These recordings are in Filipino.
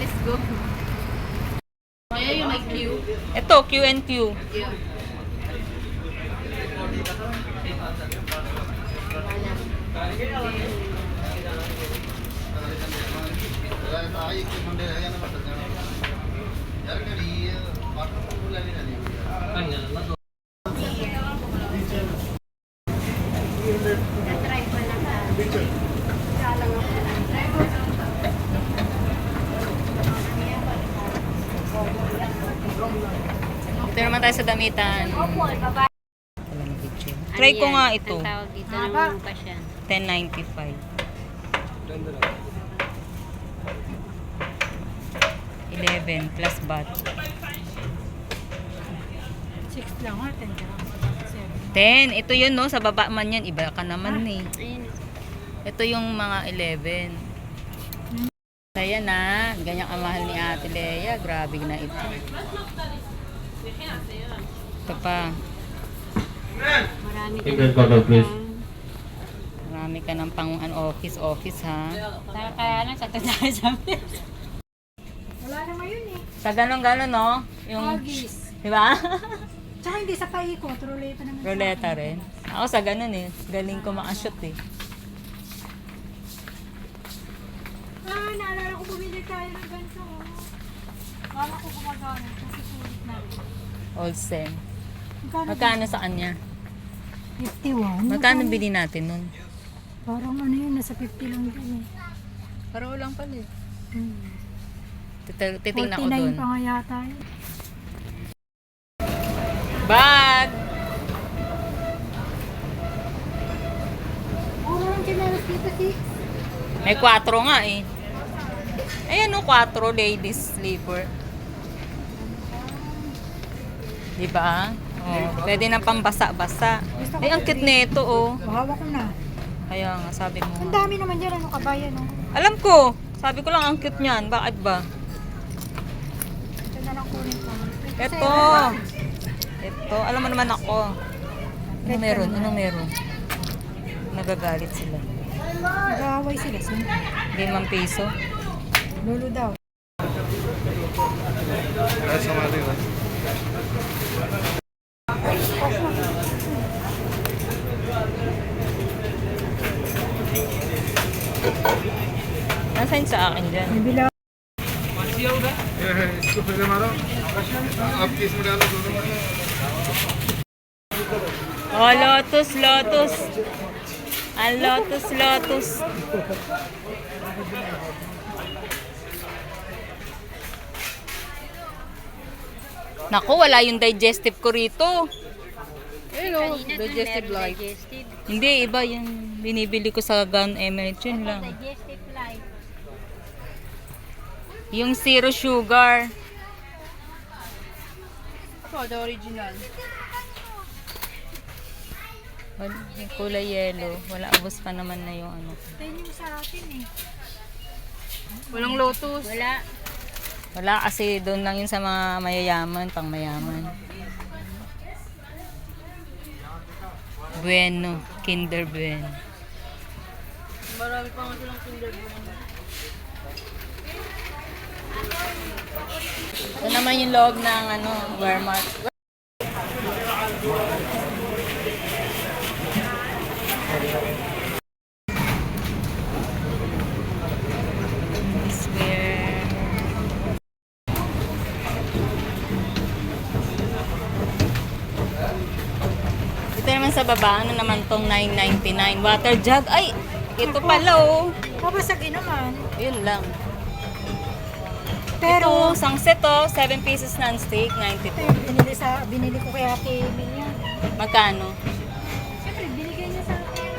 let's go. Kaya yung may Q. Ito, Q and Q. Yeah. Try. Naman tayo sa damitan. Try ko nga ito. Ang tawag dito naman pa siya. 1095. 11 plus bat. 6 lang ha, 10 lang. 10. Ito yun no, sa baba man yan. Iba ka naman eh. Ayun. Ito yung mga 11. Kaya na, ganyan ang mahal ni Ate Lea. Grabe na ito. Ito pa. Marami ka daw, please. Marami ka ng pang ano, office office ha. Kaya kaya lang sa tatay sa Wala naman yun eh. Sa ganon-ganon no? Yung, Huggies. di ba? Tsaka hindi sa paikot, ruleta naman. sa Ruleta rin. Ako sa ganon eh. Galing ko makashoot eh. Ah, naalala ko bumili tayo ng ganito. oh. Kala ko gumagana. Kasi sulit na rin. Olsen. Magkano? Magkano sa kanya? 51. Magkano bili natin nun? Parang ano yun, nasa 50 lang din eh. Parang lang pala eh. Hmm. Tit- Titingnan ko 49 dun. pa nga yata yun. Bag! Puro lang chinelas dito, 6. May 4 nga eh. Ayan o, 4 ladies sleeper. Di ba? Oh, pwede na pambasa-basa. Ay, ang cute nito oh. Bahawa ko na. Kaya nga, sabi mo Ang nga. dami naman dyan, ano kabayan, no? Alam ko, sabi ko lang ang cute niyan. Bakit ba? Ito na lang kunin ko. Ito. Ito. Alam mo naman ako. Ano meron? Ano meron? Nagagalit sila. Nag-aaway sila, sa Limang piso. Lolo daw. Nasaan sa akin dyan? Bila. Masiyaw ba? Eh, ito pwede maro. Upcase mo lalo. Oh, lotus, lotus. Ang lotus, lotus. Naku, wala yung digestive ko rito. Ayun o, Kanina dun digestive light. digestive. Hindi, iba yung binibili ko sa Gun Emirates. Yun lang. Digestive light. Yung zero sugar. Wala, yung kulay yellow. Wala, ubos pa naman na yung ano. Tayo yung sa atin eh. Walang lotus. Wala. Wala kasi doon lang yun sa mga mayayaman, pang mayaman. Bueno, Kinder Bueno. Marami pa nga silang Kinder Bueno. Ito naman yung loob ng ano, Walmart. Ito naman sa baba, ano naman tong 9.99 water jug. Ay, ito pala oh. Babasagin naman. Yun lang. Pero, Ito, isang set oh, 7 pieces non-stick, 92. ito yung binili, sa, binili ko kay Ate Emil yan. Magkano? Siyempre, binigay niya sa akin.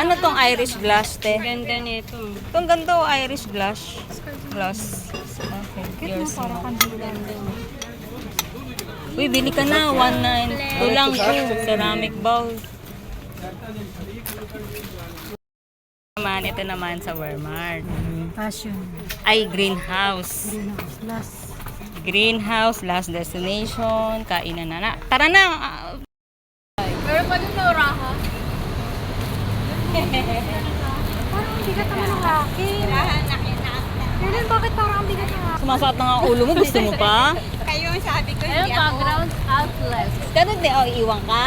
Ano tong Irish glass, te? Ganda nito. Itong ganda oh, Irish glass. Glass. Okay, Cute mo, yours parang na. kandilan. Uy, bili ka na. 1.9. Ito lang, two. Ceramic bowl. Naman, ito naman sa Walmart. Passion. Ay, greenhouse. Greenhouse. Last. Greenhouse, last destination. Kainan na na. Tara na! ah, Parang ang bigat naman ng akin. Kailan, bakit parang ang bigat ng akin? Sumasakit na nga ulo mo. Gusto mo pa? Yung sabi ko, Ayun, background outlet. Ganun din, oh, iwan ka.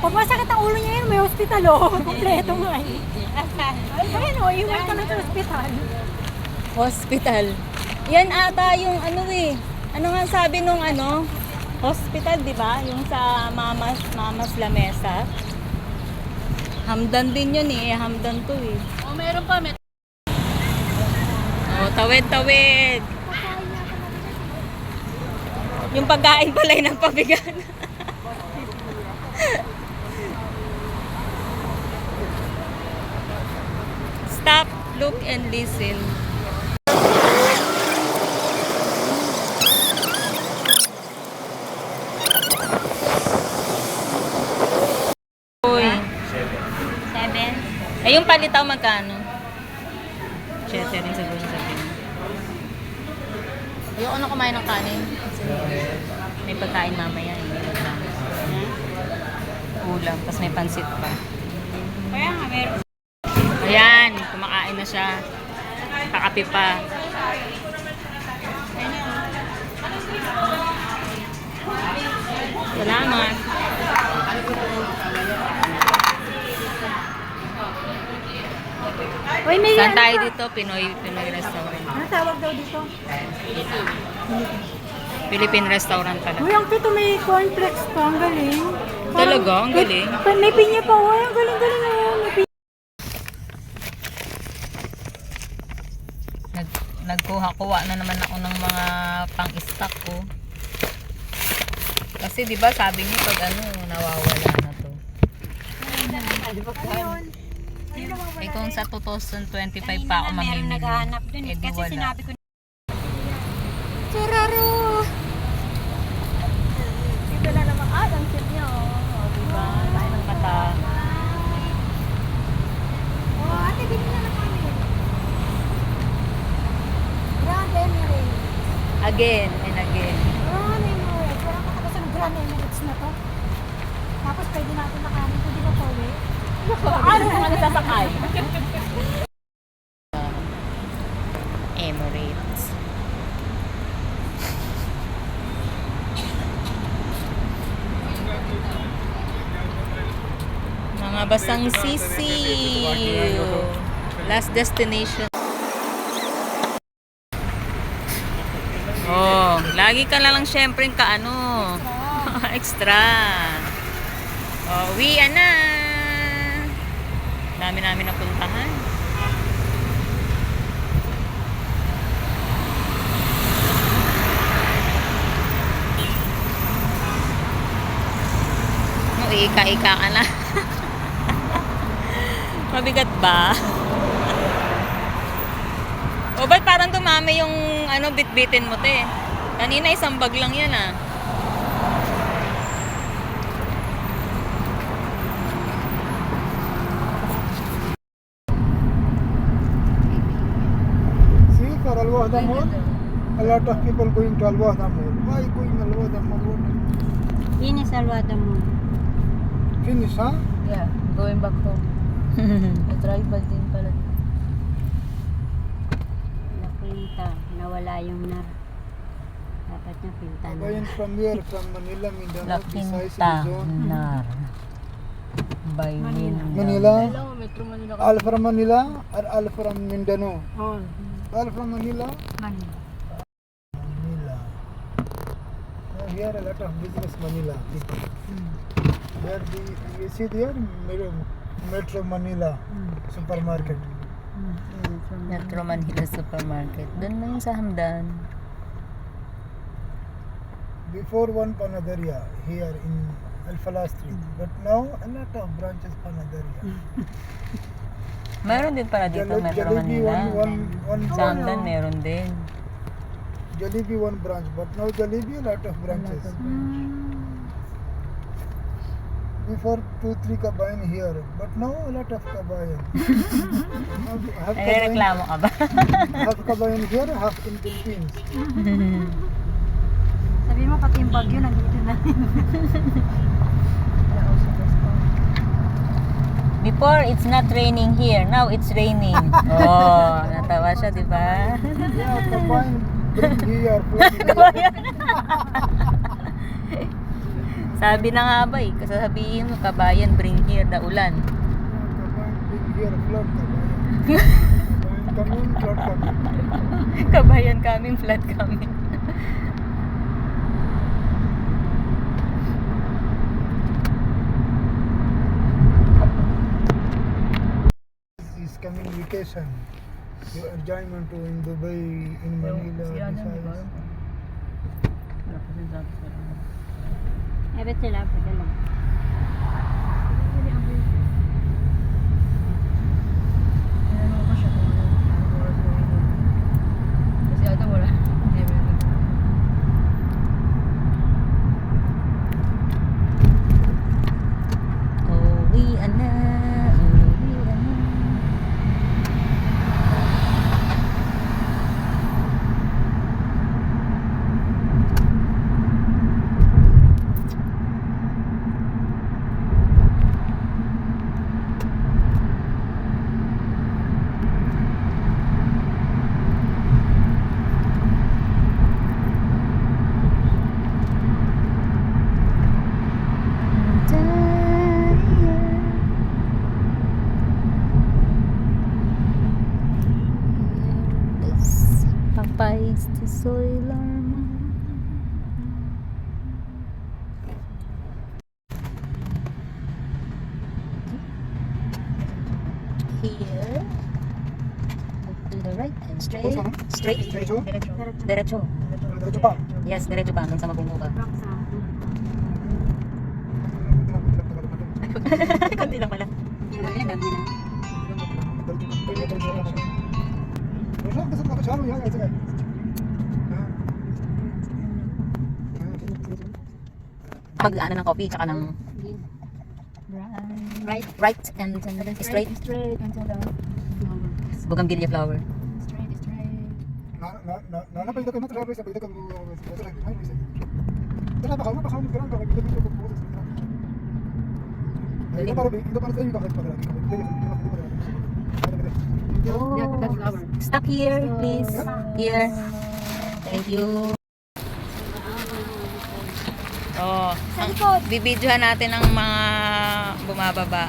Pag masakit ang ulo niya yun, may hospital oh. Kompleto nga eh. Ayun oh, iwan ko na sa hospital. Hospital. Yan ata yung ano eh. Ano nga sabi nung ano? Hospital, di ba? Yung sa Mamas, Mamas Lamesa. Hamdan din yun eh. Hamdan to eh. Oh, meron pa. May Oh, tawid, tawid. Yung pagkain pala yung nagpabigan. Stop, look, and listen. Uy. seven. Eh, yung palitaw magkano? Chete rin siguro sabihin. Ayoko na kumain ng kanin. Kasi may pagkain mamaya. Ulam. Tapos may pansit pa. Kaya nga, meron. Ayan, kumakain na siya. Kakape pa. Salamat. Uy, may Saan ano tayo dito? Pinoy, Pinoy restaurant. Ano tawag daw dito? Philippine restaurant pala. Uy, ang pito may cornflakes pa. Ang galing. Talaga? Ang may- galing. May, may pinya pa. Uy, ang galing-galing oh. May pinya. Nag, nagkuha-kuha na naman ako ng mga pang-stock ko. Kasi 'di ba sabi niyo pag ano nawawala na to. Eh kung sa 2025 pa ako mamimili. dun. Eh, di Kasi wala. sinabi ko Chararo! Dito na naman. Ah, ang cute niya oh. oh diba? Tayo ng mata. Oh, ate, bili na lang kami. Grand Emirates. Again. Grand Emirates. Wala ka tapos ang Grand Emirates na to. Tapos pwede natin nakanin. Pwede ba pa uwi? Nasasakay? Emirates. Mga basang sisiw. Last destination. Oh, lagi ka na lang syempre ka ano. Extra. Oh, uwi na. Dami namin napuntahan. No, ika-ika ka na. Mabigat ba? o ba't parang dumami yung ano, bit-bitin mo te? Kanina isang bag lang yan ah. For Al Wahda Mall, a lot of people going to Al Wahda Mall. Why going Al Wahda Mall? What? Yun yung salwada mo. Finish, huh? Yeah, going back home. Tribal din pala. Napinta. Nawala yung nar. Dapat niya pinta na. Going from here, from Manila, Mindanao, Visayas, Luzon. Nar. By Manila. Manila. All from Manila or all from Mindanao? Oh, All from Manila? Manila. Manila. Uh, here a lot of business Manila people. Hmm. There the, you see there Metro, Metro Manila hmm. supermarket. Hmm. Metro Manila Supermarket. Doon lang yung sa Hamdan. Before one Panadaria here in Alfala Street, but now a lot of branches Panadaria. Meron din pala dito, Jale- Metro Jollibee Manila. one one one Sa Hamdan meron din. Jollibee one branch, but now Jollibee a lot of branches. Before two three kabayan here, but now a lot of kabayan. have, have Ay, kabayan, reklamo ka ba? half kabayan here, half in Philippines. Sabi mo, pati yung bagyo nandito na. Before, it's not raining here. Now, it's raining. Oh, natawa siya, di ba? Yeah, kabayan Bring here, flood here. Kabayan. Sabi na nga ba eh, kasasabihin mo, kabayan, bring here the ulan. Kabayan, bring here, flood, kabayan. Kabayan kami, flood kami. kabayan kami, flat kami. Vacation. Your enjoyment to in Dubai, in Manila, Visayas. Evet sila, pwede To soil Here. To the right and straight. Saan? Straight. Diretso? Diretso. Diretso pa. Yes, diretso pa. Hanggang sa mabungo ka. Kunti lang pala. Mag-ano ng coffee, tsaka ng Right. right and straight. Straight until the Bougainvillea flower. Straight, straight. Yeah, that flower. Stop here, please. Here. Thank you. Oh, ang, bibidyohan natin ang mga bumababa.